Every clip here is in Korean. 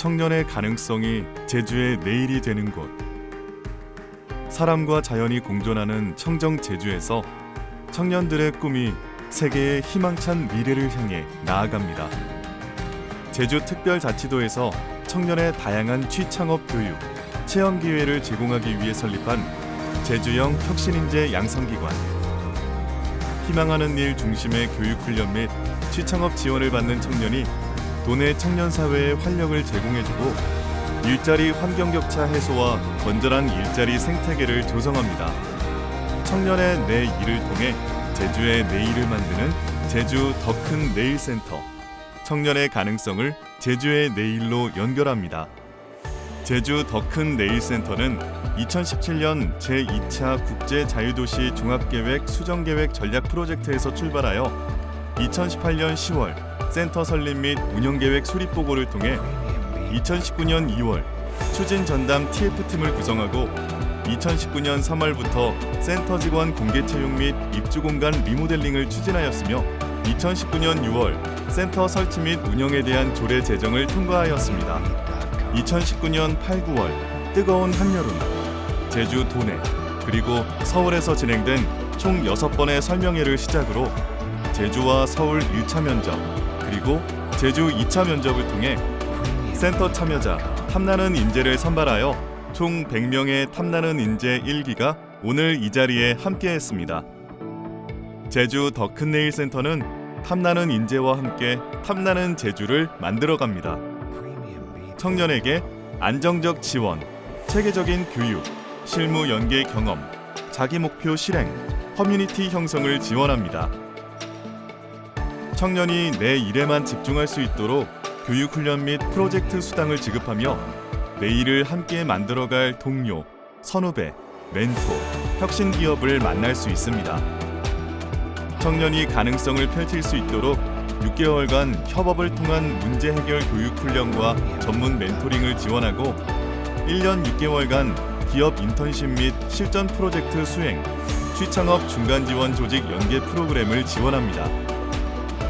청년의 가능성이 제주의 내일이 되는 곳. 사람과 자연이 공존하는 청정 제주에서 청년들의 꿈이 세계의 희망찬 미래를 향해 나아갑니다. 제주 특별자치도에서 청년의 다양한 취창업 교육, 체험 기회를 제공하기 위해 설립한 제주형 혁신인재 양성기관. 희망하는 일 중심의 교육훈련 및 취창업 지원을 받는 청년이 도내 청년 사회에 활력을 제공해주고 일자리 환경 격차 해소와 건전한 일자리 생태계를 조성합니다. 청년의 내 일을 통해 제주의 내일을 만드는 제주 더 큰 내일 센터. 청년의 가능성을 제주의 내일로 연결합니다. 제주 더 큰 내일 센터는 2017년 제2차 국제 자유도시 종합계획 수정계획 전략 프로젝트에서 출발하여 2018년 10월 센터 설립 및 운영계획 수립 보고를 통해 2019년 2월 추진 전담 TF팀을 구성하고 2019년 3월부터 센터 직원 공개 채용 및 입주 공간 리모델링을 추진하였으며 2019년 6월 센터 설치 및 운영에 대한 조례 제정을 통과하였습니다. 2019년 8, 9월 뜨거운 한여름 제주 도내 그리고 서울에서 진행된 총 6번의 설명회를 시작으로 제주와 서울 1차 면접 그리고 제주 2차 면접을 통해 센터 참여자 탐나는 인재를 선발하여 총 100명의 탐나는 인재 1기가 오늘 이 자리에 함께했습니다. 제주 더 큰 내일 센터는 탐나는 인재와 함께 탐나는 제주를 만들어갑니다. 청년에게 안정적 지원, 체계적인 교육, 실무 연계 경험, 자기 목표 실행, 커뮤니티 형성을 지원합니다. 청년이 내 일에만 집중할 수 있도록 교육 훈련 및 프로젝트 수당을 지급하며 내일을 함께 만들어갈 동료, 선후배, 멘토, 혁신 기업을 만날 수 있습니다. 청년이 가능성을 펼칠 수 있도록 6개월간 협업을 통한 문제 해결 교육 훈련과 전문 멘토링을 지원하고 1년 6개월간 기업 인턴십 및 실전 프로젝트 수행, 취창업 중간 지원 조직 연계 프로그램을 지원합니다.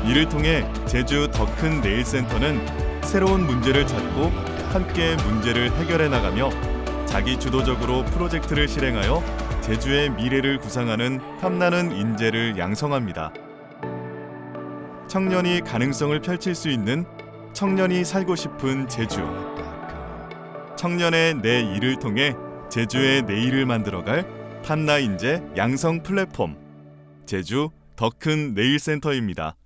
이를 통해 제주 더큰 내일 센터는 새로운 문제를 찾고 함께 문제를 해결해 나가며 자기 주도적으로 프로젝트를 실행하여 제주의 미래를 구상하는 탐나는 인재를 양성합니다. 청년이 가능성을 펼칠 수 있는 청년이 살고 싶은 제주. 청년의 내 일을 통해 제주의 내일을 만들어갈 탐나 인재 양성 플랫폼 제주 더큰 내일 센터입니다.